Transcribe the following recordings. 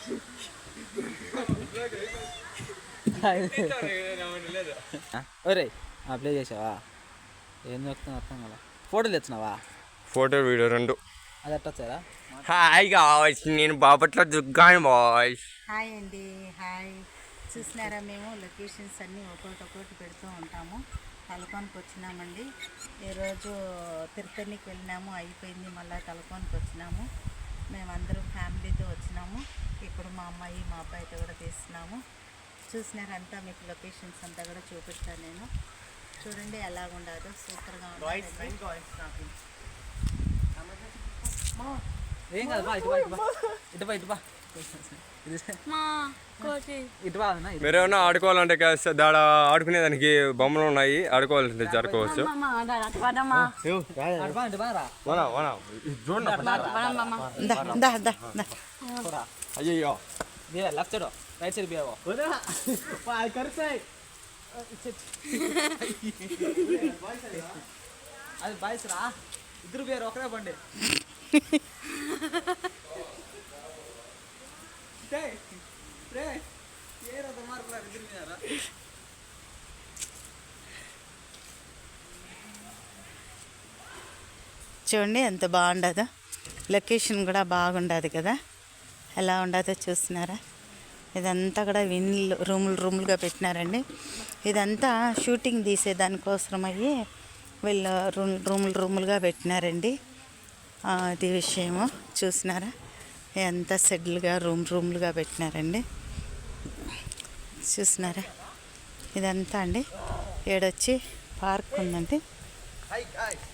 ఒరే అప్లై చేసావా? ఏం చెప్తున్నా అర్థం కదా ఫోటోలు తెచ్చినావా? ఫోటో వీడియో రెండు. అది అట్ట వచ్చారా హాయ్ గాయ్స్ నేను బాపట్ల దుగ్గాను బాయ్ హాయ్ అండి హాయ్. చూసినారా మేము? లొకేషన్స్ అన్నీ ఒక్కొక్కటి ఒక్కొక్కటి పెడుతూ ఉంటాము. తలకోనికి వచ్చినామండి. ఈరోజు తిరుపతికి వెళ్ళినాము అయిపోయింది. మళ్ళీ తలకోనికి వచ్చినాము. మేమందరం ఫ్యామిలీతో వచ్చినాము. ఇప్పుడు మా అమ్మాయి మా అబ్బాయితో కూడా తీస్తున్నాము. చూసినారంతా మీకు లొకేషన్స్ అంతా కూడా చూపిస్తాను నేను. చూడండి ఎలాగుండదో సూపర్గా ఉంటుంది ఏం కాదు బా ఇటు. బా ఇటు బా ఇటు బా ఇటు బా ఇది- ఇటు బా అన్న, ఇటు. మీరు ఏమైనా ఆడుకోవాలంటే కాస్త దాడ ఆడుకునేదానికి బొమ్మలు ఉన్నాయి ఆడుకోవాలంటే పోరా. అయ్యో లెఫ్ట్ సైడ్ రైట్ సైడ్ అది బాయ్స్ రా. ఇద్దరు పేరు ఒకరే బండి. చూడండి ఎంత బాగుండదో. లొకేషన్ కూడా బాగుండదు కదా. ఎలా ఉండదో చూస్తున్నారా? ఇదంతా కూడా విన్లు రూములు రూములుగా పెట్టినారండి. ఇదంతా షూటింగ్ తీసే దానికోసం అయ్యి వీళ్ళు రూమ్ రూములు రూములుగా పెట్టినారండి. అది విషయము. చూసినారా ఎంత సెడ్లుగా రూమ్ రూములుగా పెట్టినారండి. చూసినారా? ఇదంతా అండి. ఏడొచ్చి పార్క్ ఉందండి.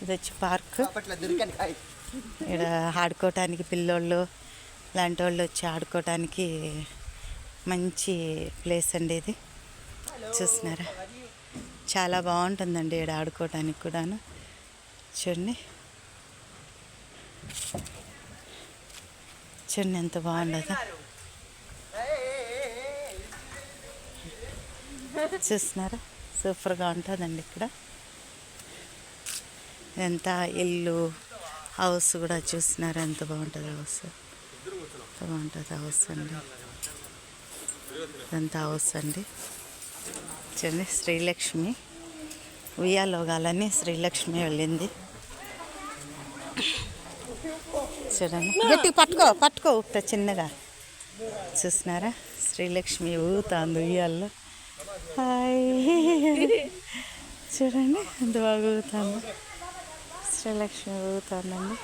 ఇది వచ్చి పార్క్. ఇక్కడ ఆడుకోవటానికి పిల్లోళ్ళు లాంటి వాళ్ళు వచ్చి ఆడుకోవటానికి మంచి ప్లేస్ అండి ఇది. చూసినారా? చాలా బాగుంటుందండి ఇక్కడ ఆడుకోవటానికి కూడాను. చూడండి. చూడండి ఎంత బాగుండదు చూస్తున్నారా? సూపర్గా ఉంటుందండి ఇక్కడ. ఎంత ఇల్లు హౌస్ కూడా చూసినారు ఎంత బాగుంటుంది హౌస్. ఎంత బాగుంటుంది హౌస్ అండి. ఎంత హౌస్ అండి. చూడండి శ్రీలక్ష్మి. ఉయ్యాలోగాలని శ్రీలక్ష్మి వెళ్ళింది. చూడండి. గట్టి పట్టుకో పట్టుకో. ఊపుతా చిన్నగా. చూసినారా శ్రీలక్ష్మి ఊగుతాంది ఉయ్యాల్లో. హాయ్. చూడండి ఎంత బాగా ఊగుతాంది. శ్రీలక్ష్మి ఊగుతాందండి.